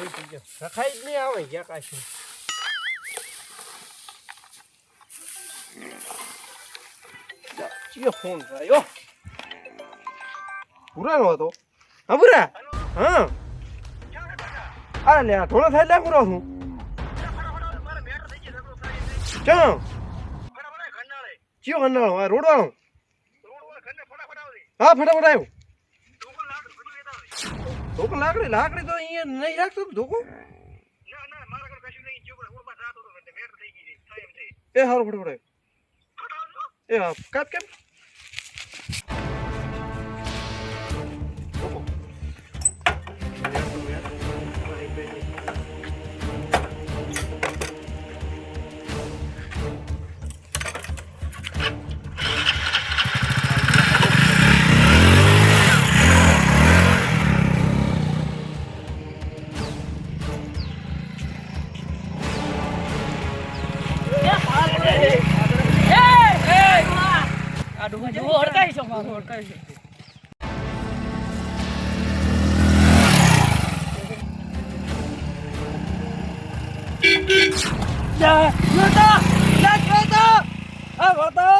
રખાઈ જ નહીં આવે ક્યાં કાંઈ ચિયો ફોન થયો પૂરાનો હતો હા પૂરા હા અરે લે થોડો થાય લે પૂરો છું ચમ ચિયો કંડાળો આ રોડ વાળો હા ફટાફટ આવ્યો. ધોકો લાકડી લાકડી તો અહીંયા નહીં રાખતો ધોકો? એ હારું ફટાફટ. એ હા કાપ કેમ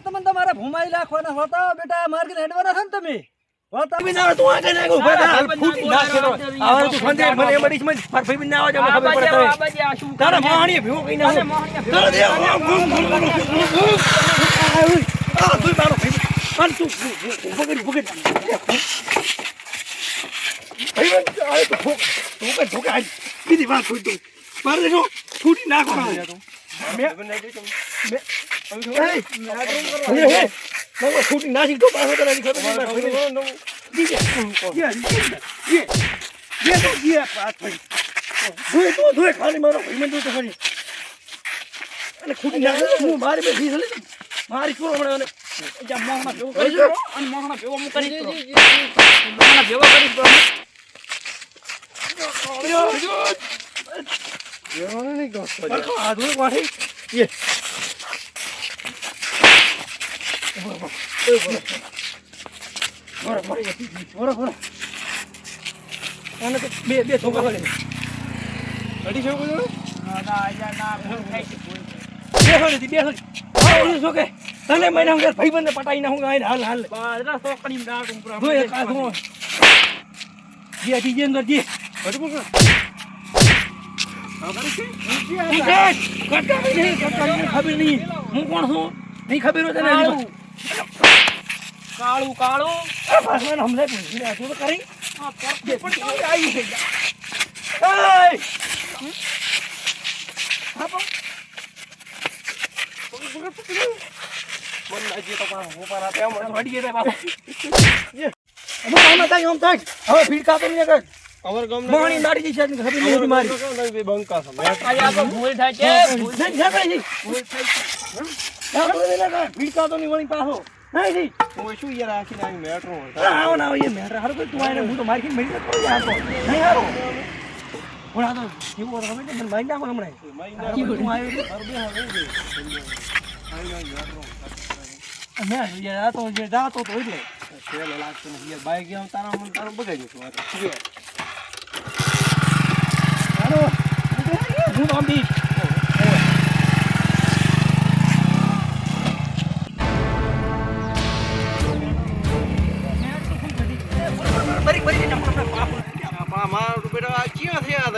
તમે તમારે ભૂમાઈ નાખવાના હોતા બેટા માર્ગે હેડવાના છો ને તમે તારા માણી ભીવો કઈ ના તારા તું મારો ભાઈ પાન તું ભગડ ભગડ ભાઈ બન આ તો ફોક તું મારે દેખો ફૂટી નાખો મે મે Hey! Hey, hey! Nggak, shooting nasi tuh pas ada di kota ini. Dia, tuh mau mari bersih sekali. Mari kurang mana? Aduh, mari. Iya. બરાબર બરાબર આને તો બે બે છોકરા પડે અઢીસો બધું બે હોડી આવું શું કે? તને મહિના હું ભાઈ બંને પટાઈ ના હું હાલ હાલ. હાલ જો એક આ જી આ ડીજે અંદર જે. અઢી મૂકો ખબર નહીં હું કોણ છું? નહીં ખબર હોય તને. કાળું કાળું. ભાષાને હમલે પૂછી રહ્યા છું કરી? આવી છે મેટ્રો હારું તું આવીને હું તો મારી ખીને મરી જતો હોય આ તો. નહીં હારો. પણ આ તો કેવું હોય ખબર મને મારી નાખો હમણાં. તું આવ્યો એટલે. મેં યાર આ તો જે તો એટલે. છેલ્લે લાગતું નથી બાઈક ગયા તારા મને તારું બગાડી હાલો. હું આમ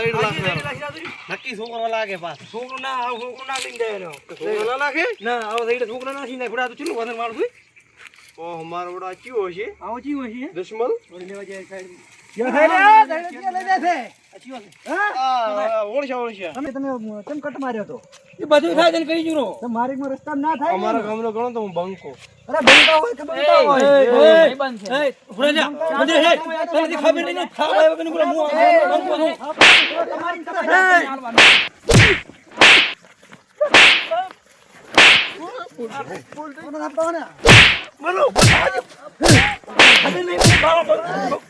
દઈડ લાખ. નક્કી છોકરો લાગે પાસ છોકરો ના આવ છોકરો ના લઈને જાય છોકરો ના લાગે? ના આવ સાઈડ છોકરો ના સીને ફડા તો ચલો વધારે મારું છું ઓહ મારો બેટા કયો હશે? આવો ચીવો છે દશમલ? લેવા જાય સાઈડ. લઈ જાય છે છે. ઓળશા ઓળશા તમે તમે કેમ કટ માર્યો તો એ બધું થાય તને કહી જુરો તો મારી માં રસ્તા ના થાય અમારા ગામનો ગણો તો હું બંકો અરે બનતા હોય કે બનતા હોય એ, ભાઈબંધ છે. એ ઉભરે જા મને હે તને ખબર નહીં ખાવા આવ્યો કે નહીં બોલા હું બંકો છું તમારી બોલ બોલ નહીં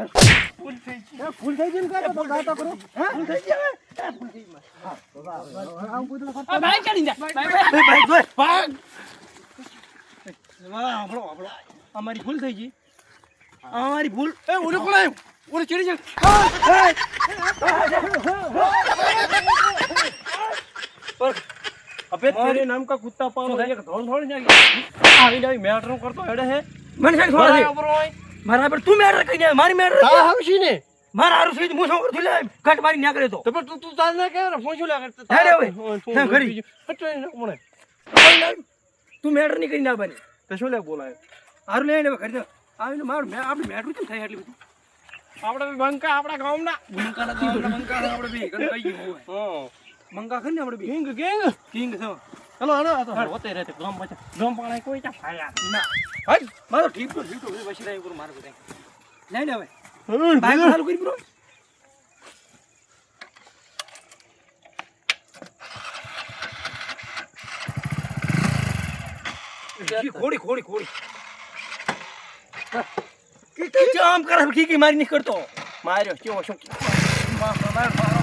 બહાર કઈ જુરો કાળિયું પણ મારું પકડ પકડ પકડ આ ભાઈ ચડી જા ભાઈ ભાઈ અમારી ભૂલ થઈ ગઈ. અમારી ભૂલ એ ઓલો કોણ આવ્યું ઓલો ચડી જાય અબે તેરે નામ કા કુત્તા પાલો ધોળ આવી મેટર કરતો હેડે હે. મને છોડા ઉપર મારા પર તું મેટર રાખી જાય મારી મેટર હા હવશી ને? મારા હારું થઈ હું શું કરું? લે કટ મારી ના કરે તો તો તું તું તાર ના કે ફોન શું લાગે અરે હવે. ના કરી મને. તું મેટર નહીં કરી ના બને તો શું લે બોલાય? હારું લઈને હવે કરી દે આવીને માર મે આપણે મેટર કેમ થાય એટલી બધી. આપણે બંકા આપણા ગામના. બંકા નથી બંકા આપણે બી કઈ ગયું હા. મંકા ખરી આપણે બી. King king. કિંગ છો. ચલો હાલો આ તો હોતે રહેતે ગામ પાછા. ગામ પાણા કોઈ ચા ફાયા ના હટ મારો ઠીક તો ઠીક તો પછી રાય ઉપર મારું બધા. લઈ લે હવે. બાઈક ચાલુ કરી બ્રો ખોડી ખોડી ખોડી. કે કે આમ કરે કી કી મારી નહીં કરતો માર્યો કેવો શું મારો હેડો